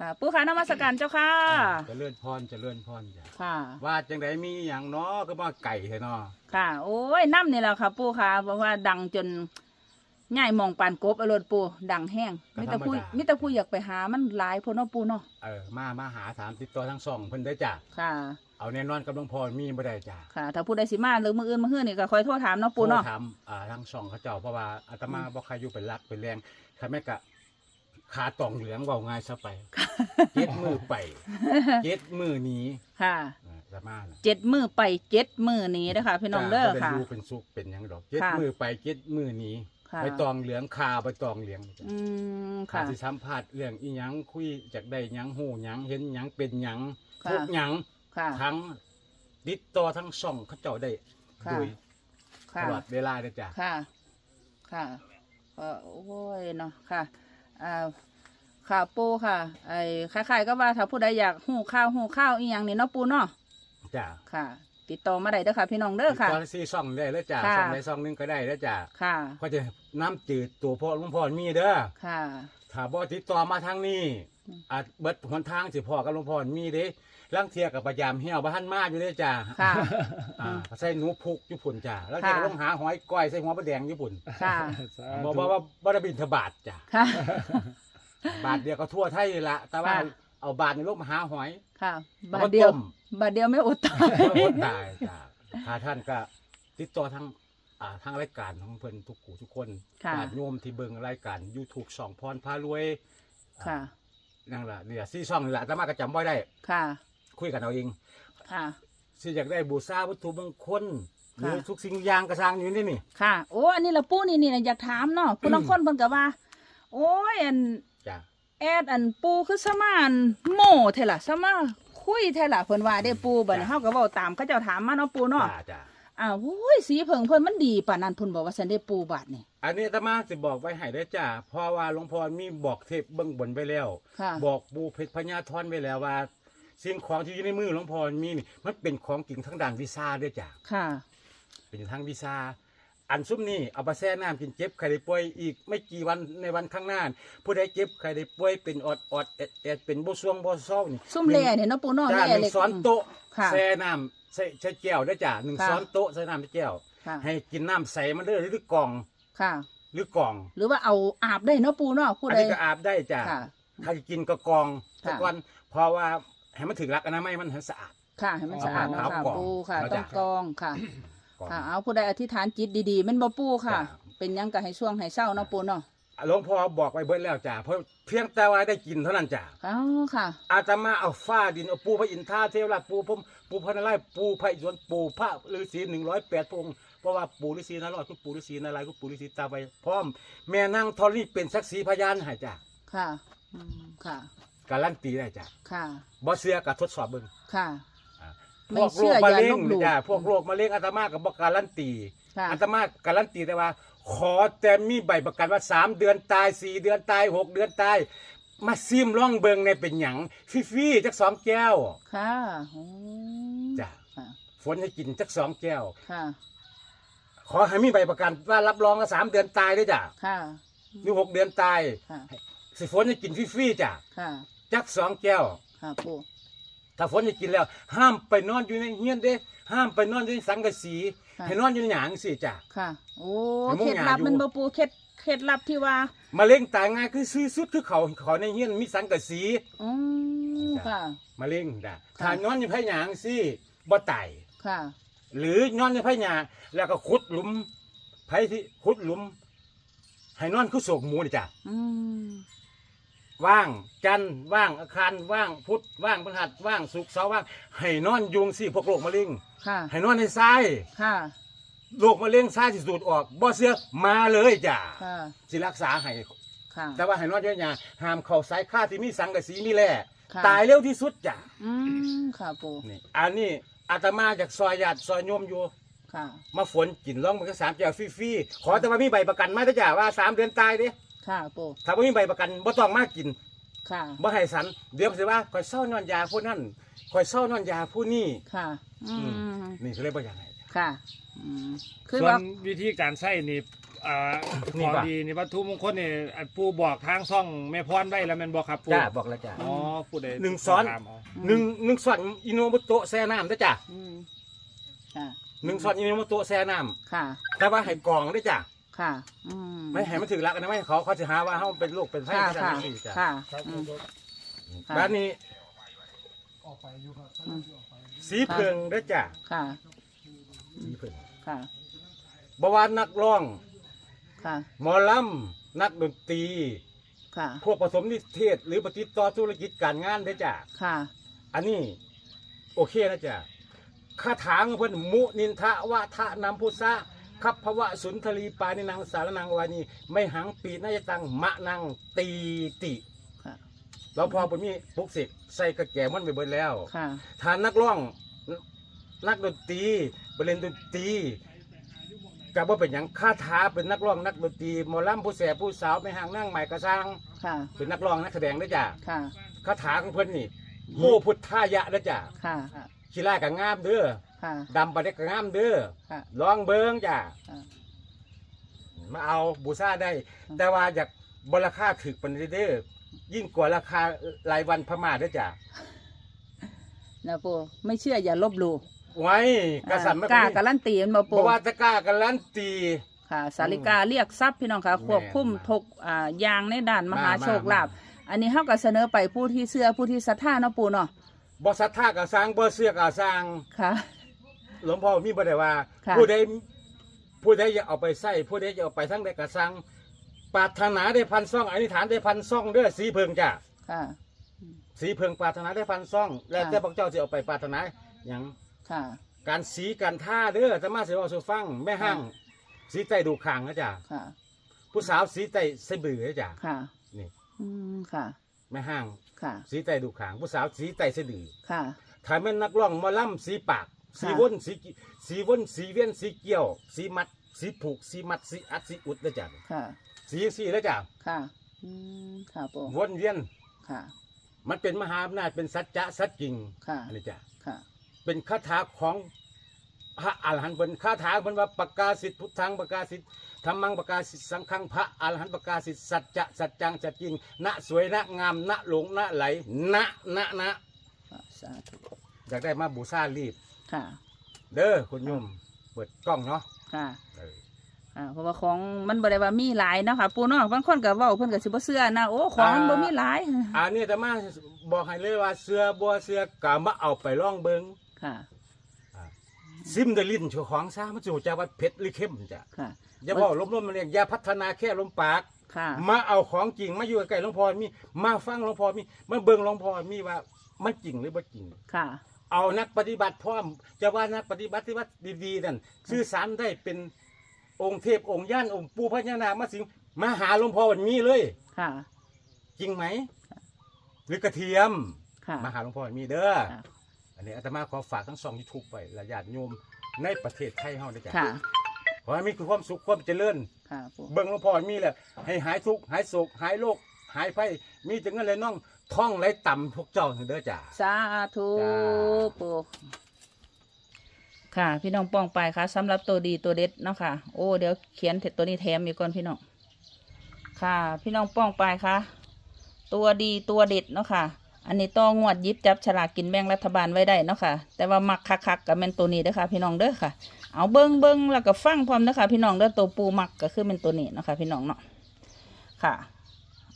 ค่ะ ปู่ค่ะนมัสการเจ้าค่ะ เจะเลื่อนพรเจะเลื่อนพรจ้ะค่ะ ว่าจังไดมีอย่างเนาะก็มาไก่เถอะเนาะค่ะ โอ้ยน้ำนี่แหละค่ะ ปู่ค่ะ เพราะว่าดังจนง่ายมองปานกบเอารถปู่ดังแห้งมิตรผู้มิตรผู้อยากไปหามันหลายพ่นเนาะปู่เนาะ เออมามาหาถามติดต่อทั้งสองเพิ่นได้อจ้ะค่ะ เอาแน่นอนกับหลวงพ่อมีบ่ได้จ้ะค่ะ ถ้าผู้ใดสิมาหรือมืออื่นมือฮื้อนี่ก็คอยโทรถามเนาะปู่เนาะ โทรถามอ่าทั้งสองเขาเจ้าเพราะว่าอาตมาอืมบ่ใครอยู่เป็นรักเป็นแรงใครแม่กะ ขาตองเหลืองเว้าง่ายซะไปเจ็ดมือไปเจ็ดมือหนี้ค่ะอาตมาน่ะเจ็ดมือไปเจ็ดมือนี้นะคะพี่น้องเด้อจ้ะบ่ค่ะได้อยู่เป็นสุขเป็นหยังดอกเจ็ดค่ะมือไปเจ็ดมือหนี้ค่ะไปตองเหลืองคาไปตองเหลืองจ้ะอืมค่ะค่ะสิสัมภาษณ์เรื่องอีหยังคุยจากได้หยังหูหยังเห็นหยังเป็นหยังค่ะทุกหยังค่ะทั้งติดต่อทั้งช่องเขาเจ้าได้ค่ะโดยตค่ะลอดเวลาเลยจ้ะค่ะ ค่ะเออโอ้ยเนาะค่ะ อ่าค่ะปูค่ะ ไอ้คล้ายๆก็ว่าถ้าผู้ใดอยากหูข้าวหูข้าวอีหยังนี่เนาะปูเนาะจ้ะค่ะ ติดต่อมาได้เด้อค่ะ พี่น้องเด้อค่ะ ติดต่อซีช่องได้แล้วจ้ะค่ะช่องใดช่องหนึงก็ได้แล้วจ้ะค่ะ ก็จะน้ำจืดตัวพ่อหลุงพ่อมีเด้อค่ะ ถ้าบ่ติดต่อมาทางนี้อืมอาจเบิดหนทางสิพ่อกับหลุงพ่อมีเด้ลังเทียกับประยามเหี่ยวบ่ทันมาอยู่เด้จ้ะค่ะ อ่าใส่หนูพุกอยู่พุ่นจ้ะแล้วเทียก็ค่ะ ลงหาหอยก้อยใส่หัวปลาแดงอยู่พุ่นค่ะบอกว่าว่าบ่ได้บินทบาทจ้ะค่ะ บาทเดียวก็ทั่วไทยนี่ละแต่ว่าค่ะ เอาบาทในโลกมาหาหอยค่ะเอาบาทมาเดียวต้ม บาทเดียวไม่อดตายโอ้ตายจ้ะถ้าท่านก็ติดต่อทาง อ่าทางรายการของเพิ่นทุกผู้ทุกคนค่ะญาติโยมที่เบิ่งรายการ YouTube สองพรพารวยค่ะ นั่นล่ะเนี่ยซี่ช่องนี่ล่ะแต่มาก็จำบ่ได้ ค่ะคุยกันเอาเองค่ะ สิอยากได้บูชาวัตถุมงคลหรือค่ะ ทุกสิ่งอย่างกระสร้างอยู่นี่นี่ ค่ะ โอ้อันนี้ละปูนี่นี่นะอยากถามเนาะผู้ลางคนเพิ่นก็ว่า โอ้ยอันจ้ะแอดอันปูคือสมานโม่เท่าล่ะสมาคุยเท่าล่ะเพิ่นว่าได้ปูบัดนี้เฮาก็เว้าตามเขาเจ้าถามมาเนาะปูเนาะ จ้ะจ้ะ อ้าวโอ้ยสีเผิงเพิ่นมันดีปานนั้นเพิ่นบอกว่าฉันได้ปูบาดนี่ อันนี้อาตมาสิบอกไว้ให้ได้อจ้ะเพราะว่าหลวงพ่อมีบอกเทพเบื้องบนไว้แล้ว ค่ะ บอกปูเพชรพญาทอนไว้แล้วว่า สิ่งของที่อยู่ในมือหลวงพ่อมีนี่มันเป็นของกิ่งทั้งด้านวิชาด้วยจ้ะค่ะ เป็นทั้งวิชาอันซุ้มนี่เอาไปแช่น้ำกินเจ็บใครได้ป่วยอีกไม่กี่วันในวันข้างหน้าผู้ใดเจ็บใครได้ป่วยเป็นอดอดเอ็ดเอ็ดเป็นบ่ซวงบ่เศร้านี่ซุ่มแล่เนี่ยเนาะปูเนาะจ้าแล่หนึ่เล็งกซ้อนโต๊ะค่ะ แช่น้ำ ใส่ใช้แก้วด้วยจ้ะหนึ่งค่ะซ้อนโต๊ะใส่น้ำใส่แก้วค่ะ ให้กินน้ำใสมันเด้อหรือกล่องค่ะ หรือกล่อง หรือว่าเอาอาบได้เนาะปูเนาะผู้อันใดนี้ก็อาบได้จ้ะค่ะ ถ้าจะกินก็กล่องค่ะทุกวันเพราะว่าให้มันถึงรักอนามัยมันให้สะอาด ค่ะให้มันสะอาดเนาะเอาค่ะกล่องปูค่ะแล้วต้อจ้ะงกรองค่ะกล่อง ค่ะ เอาผู้ใดอธิษฐานจิตดีๆแมันบ่ปูค่ะ จ้ะ เป็นหยังก็ให้ช่วงให้เศร้าเนาะปูเนาะ หลวงพ่อบอกไว้เบิดแล้วจ้ะเพราะเพียงแต่ว่าได้กินเท่านั้นจ้ะอ๋อค่ะ อาตมาเอาฟ้าดินเอาปูพระอินทราเทวราชปูพรหมปูพระนารายณ์ปูพระอิศวรปูพระฤาษีหนึ่งร้อยแปดพระองค์เพราะว่าปูฤาษีนารอดคือปูฤาษีนารายณ์คือปูฤาษีตาไปพร้อม แม่นางธรณีเป็นสักขีพยานให้จ้ะค่ะอืมค่ะ การันตีได้จ้ะค่ะ บ่เชื่อก็ทดสอบเบิ่งค่ะอ่าไม่พวกเชื่โรอคมะเร็อย่างลบหลู่ จ้ะพวกโรคมะเร็งอาตมาก็บ่การันตี ค่ะ อาตมาการันตีแต่ว่า ขอแต่มีใบประกันว่าสามเดือนตายสี่เดือนตายหกเดือนตาย มาซิมล่องเบิงในเป็นหยังฟรีๆจักสองแก้วค่ะโอ้จ้ะค่ะ ฝนให้กินจักสองแก้ว ค่ะ ขอให้มีใบประกันว่ารับรองว่าสามเดือนตายด้วยจ้ะค่ะ หรือหกเดือนตายค่ะ สิฝนให้กินฟรีๆจ้ะค่ะ จักสองแก้ว ค่ะปูถ้าฝนให้กินแล้ว ห้ามไปนอนอยู่ในเฮียนเด้ ห้ามไปนอนอยู่ในสังกะสีค่ะ ให้นอนอยู่ในหยางสิจ้ะ ค่ะ โอ้ให้มุ่งเคล็ดหาลับอยู่ มันบ่ปูเคล็ดเคล็ดลับที่ว่า มะเร็งตายง่ายคือซื้อสุดคือเขาเขาในเฮียนมีสังกะสีอืมค่ะ มะเร็งจ้ะค่ะถ้านอนอยู่ไผหยางสิบ่ตาย ค่ะ หรือนอนในไผหยางแล้วก็ขุดหลุมไผที่ขุดหลุม ให้นอนคือโศกหมูนี่จ้ะอืม ว่างจันทร์ว่างอาคารว่างพุธว่างพฤหัสว่างศุกร์เสาร์ว่างให้นอนยุงสิพวกโรคมะเร็งค่ะ ให้นอนในทรายค่ะ โรคมะเร็งทรายสิสูดออกบ่เสือมาเลยจ้ะค่ะ สิรักษาให้ค่ะ แต่ว่าให้นอนอยู่ในหยางห้ามเข้าสายค่าที่มีสังกะสีมีแร่ค่ะ ตายเร็วที่สุดจ้ะอืมค่ะปูนี่อันนี้อาตมาจากซอยญาติซอยโยมอยู่ ค่ะ มาฝนกินร้องมันก็สามแก้วฟรีๆขอแต่ว่ามีใบประกันมาแต่จ้าว่าสามเดือนตายเด้ ค่ะปูถ้าว่ามีใบประกันบ่ต้องมากินค่ะบ่ให้สัน เดี๋ยวสิว่าคอยเศร้านอนยาผู้นั่นคอยเศร้านอนยาผู้นี่ค่ะ อืมนี่ก็เลยบ่อยากให้จ้ะค่ะอืมคือส่วว่านวิธีการใช้นี่อ่านี่ขอป่ะ ดีนี่วัตถุมงคลนี่อันปูบอกทางซ่องแม่พรไว้แล้วแม่นบอกครับปูจ้าบอกแล้วจ้า อ๋อผู้ใดหนึ่งซ้อน ถามเาหนึ่งหนึ่งส่วนอิโนโมโตะแซ่น้ำได้อจ้ะอืมค่ะหนึ่งส่วนอิโนโมโตะแซ่น้ค่ะำแต่ว่าให้กรองได้อจ้ะค่ะ อืม ไม่ให้มันถึงรักนะไม่ให้เขาเขาจะหาว่าเขาเป็นโรคเป็นไส้ค่ะจ้ะค่ะนี่จ้ะค่ะอืมค่ะบ้านนี้อืมสีเพิงได้อจ้ะค่ะสีเพิงค่ะบวานนักร้อง ค่ะหมอลำนักดนตรี ค่ะพวกผสมนิเทศ หรือปฏิดต่อธุรกิจการงานได้อจ้ะ ค่ะอันนี้โอเคนะจ๊ะคาถาของเพิ่นมุนินทะวะทะนำพุทธะ คับภวะสุนทรีปานินังสารนังวานีไม่หังปีนายตังมะนังตีติค่ะ เราพอผมมีปุกเสกใส่กระแกมันไปเบิดแล้ว ค่ะ ฐานนักร้องนักดนตรีบริเล่นดนตรีกับว่าเป็นอย่างคาถาเป็นนักร้องนักดนตรีหมอลำผู้แสบผู้สาวไม่ห่างนั่งใหม่กระซังค่ะ เป็นนักร้องนักแสดงได้อจ้ะค่ะ คาถาของเพิ่นนี่โมพุทธายะได้อจ้ะค่ะ ขี้ไล่กับงามเด้อ ค่ะ ดำปะเด็กกับงามเด้อค่ะ ลองเบิ้งจ้ะค่ะ มาเอาบูซาได้ อืม แต่ว่าอยากบราคาถึกปันเด้อยิ่งกว่าราคารายวันพม่าเด้อจ้ะนะปูไม่เชื่ออย่าลบหลู่ไว้กระสันไม่กล้าค่อยการันตีมันบ่ปูเพราะว่าจะกล้ากันลันตี ค่ะ สาริกาเรียกทรัพย์พี่น้องค่ะแม่นควบคุมทุกอ่าอย่างในด้านมหามา โชคลาภมาอันนี้เฮาก็เสนอไปผู้ที่เชื่อผู้ที่ศรัทธาเนาะปูเนาะบ่ศรัทธากับสร้างบ่เสื้อกับสร้าง ค่ะ หลวงพ่อมีบ่ได้ว่าค่ะ ผู้ใดผู้ใดอยากเอาไปใส่ผู้ใดอยากเอาไปทั้งใดกับสร้างปรารถนาได้พันซ่องอธิษฐานได้พันซ่องเด้อสีเพิงจ้ะค่ะ สีเพิงปรารถนาได้พันซ่อง แล้วค่ะแต่พวกเจ้าจะเอาไปปรารถนาหยังค่ะ การสีการท่าเด้อจะมาเสียว่าสูฟังแม่ห้างค่ะสีไตดูขางนะจ๊ะค่ะ ผู้สาวสีไตใส่บือนะจ๊ะค่ะ นี่อืม ค่ะ แม่ห้างค่ะ สีไตดูขาง ผู้สาวสีไตใส่ดือ ค่ะ ถ้าแม่นนักร้องหมอลำสีปาก สีค่ะ วนสีกิสีวนสีเวียนสีเกี่ยว สีมัด สีผูก สีมัด สีอัด สีอุดนะจ๊ะค่ะ สีสีนะจ๊ะค่ะ อืม ค่ะปูวนเวียน ค่ะ มันเป็นมหาอำนาจเป็นสัจจะสัจจริงค่ะ อันนี้จ้ะค่ะ เป็นคาถาของพระอรหันต์เป็นคาถาเป็นว่าประกาศสิทธิพุทธังประกาศสิทธิธรรมังประกาศสิทธิสังฆังพระอรหันต์ประกาศสิทธิสัจจะสัจจังสัจจริงณสวยณงามณหลงณไหลณณณสาธุ อยากได้มาบูชารีบ ค่ะ เด้อคุณโยมเปิดกล้องเนาะค่ะเอออ่าเพราะว่าของมันบ่ได้ว่ามีหลายเนาะค่ะปูเนาะบางคนก็เว้าเพิ่นก็สิบ่เชื่อนะโอ้ของมันบ่มีหลายอันนี้แต่มาบอกให้เลยว่าเสือบัวเสือกามาเอาไปล่องเบิงค่ะซิมเดลินโชของซามันจูจะว่าเผ็ดหรือเข้มจ้ะค่ะอย่าบอกล้มๆมันเรียกอย่าพัฒนาแค่ลมปากค่ะมาเอาของจริงมาอยู่ใกล้หลวงพ่อมีมาฟังหลวงพ่อมีมาเบิ่งหลวงพ่อมีว่ามันจริงหรือบ่จริงค่ะ เอานักปฏิบัติพร้อมจะว่านักปฏิบัติที่ว่าดีๆนั่นสื่อสารได้เป็นองค์เทพองค์ย่านองค์ปู่พญานาคมาสิงมาหาหลวงพ่อวันนี้เลย ค่ะ จริงไหม หรือกระเทียม ค่ะ มาหาหลวงพ่อวันนี้เด้อค่ะ อันนี้อาตมาขอฝากทั้งสองยูทูบไปและญาติโยมในประเทศไทยเฮาด้วยจ้ะค่ะ ขอให้มีความสุขความเจริญ ค่ะปู เบิ่งหลวงพ่อมีแหละให้หายทุกข์หายโศกหายโรคหายไฟมีถึงนั้นเลยน้อง ท่องไหลต่ำพวกเจ้าเด้อจ้า สาธุจ้า ปูค่ะ พี่น้องป้องไปค่ะสำหรับตัวดีตัวเด็ดเนาะค่ะ โอ้เดี๋ยวเขียนตัวนี้แถมอีกก่อนพี่น้องค่ะ พี่น้องป้องไปค่ะ ตัวดีตัวเด็ดเนาะค่ะ อันนี้ต้องงวดหยิบจับฉลากกินแบ่งรัฐบาลไว้ได้เนาะค่ะ แต่ว่ามักคักๆกับแม่นตัวนี้เด้อค่ะ พี่น้องเด้อค่ะ เอาเบิ้งเบิ้งแล้วก็ฟังพร้อมเด้อค่ะ พี่น้องเด้อตัวปูมักก็คือเป็นตัวนี้เนาะค่ะพี่น้องเนาะค่ะ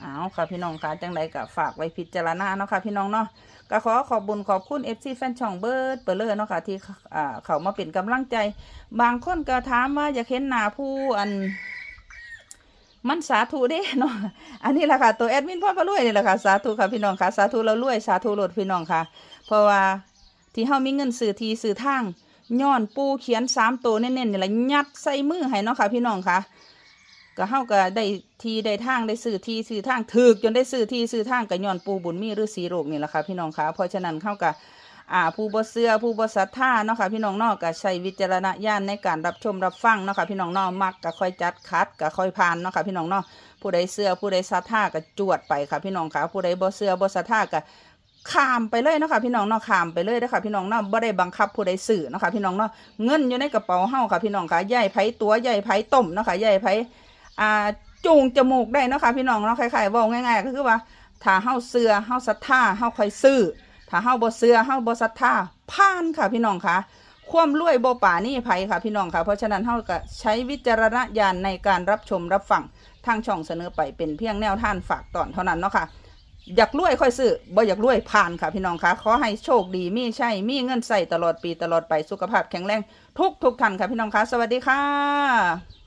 เอาค่ะพี่น้องค่ะจังใดก็ฝากไว้พิจารณาเนาะค่ะพี่น้องเนาะก็ขอขอบบุญขอบคุณเอฟซีแฟนช่องเบิร์ดเปิดเลยเนาะค่ะที่เขามาเป็นกำลังใจ บางคนก็ถามว่าอยากเห็นหน้าผู้อัน มันสาธุเด้เนาะอันนี้แหละค่ะตัวแอดมินพ่อพระรวยนี่แหละค่ะสาธุค่ะพี่น้องค่ะสาธุเรารวยสาธุโหลดพี่น้องค่ะ เพราะว่าที่เฮามีเงินซื้อทีซื้อทางย้อนปูเขียนสามตัวเน้นๆนี่แหละยัดใส่มือให้เนาะค่ะพี่น้องค่ะ ก็เฮาก็ได้ทีได้ทางได้ซื้อทีซื้อทางถึกจนได้ซื้อทีซื้อทางก็ย้อนปูบุญมีฤาษีโรคนี่แหละค่ะพี่น้องคะเพราะฉะนั้นเฮาก็อ่าผู้บ่เชื่อผู้บ่ศรัทธาเนาะค่ะพี่น้องเนาะก็ใช้วิจารณญาณในการรับชมรับฟังเนาะค่ะพี่น้องเนาะมักก็ค่อยจัดคัดก็ค่อยผ่านเนาะค่ะพี่น้องเนาะผู้ใดเชื่อผู้ใดศรัทธาก็จวดไปค่ะพี่น้องค่ะผู้ใดบ่เชื่อบ่ศรัทธาก็ขามไปเลยเนาะค่ะพี่น้องเนาะขามไปเลยเด้อค่ะพี่น้องเนาะบ่ได้บังคับผู้ใดซื้อเนาะค่ะพี่น้องเนาะเงินอยู่ในกระเป๋าเฮาค่ะพี่น้องค่ะใหญ่ไผตัวใหญ่ไผต้มเนาะค่ะใหญ่ไผ อ่าจูงจมูกได้เนาะค่ะพี่น้องเนาะคล้ายๆว้าง่ายๆก็คือว่าถ้าเฮาเชื่อเฮาศรัทธาเฮาคอยซื้อถ้าเฮาบ่เชื่อเฮาบ่ศรัทธาผ่านค่ะพี่น้องค่ะความรวยบ่ป่านี่ไผค่ะพี่น้องค่ะเพราะฉะนั้นเฮาก็ใช้วิจารณญาณในการรับชมรับฟังทางช่องเสนอไปเป็นเพียงแนวท่านฝากตอนเท่านั้นเนาะค่ะอยากรวยค่อยซื้อบ่อยากรวยผ่านค่ะพี่น้องค่ะขอให้โชคดีมีใช่มีเงินใส่ตลอดปีตลอดไปสุขภาพแข็งแรงทุกทุกท่านค่ะพี่น้องค่ะสวัสดีค่ะ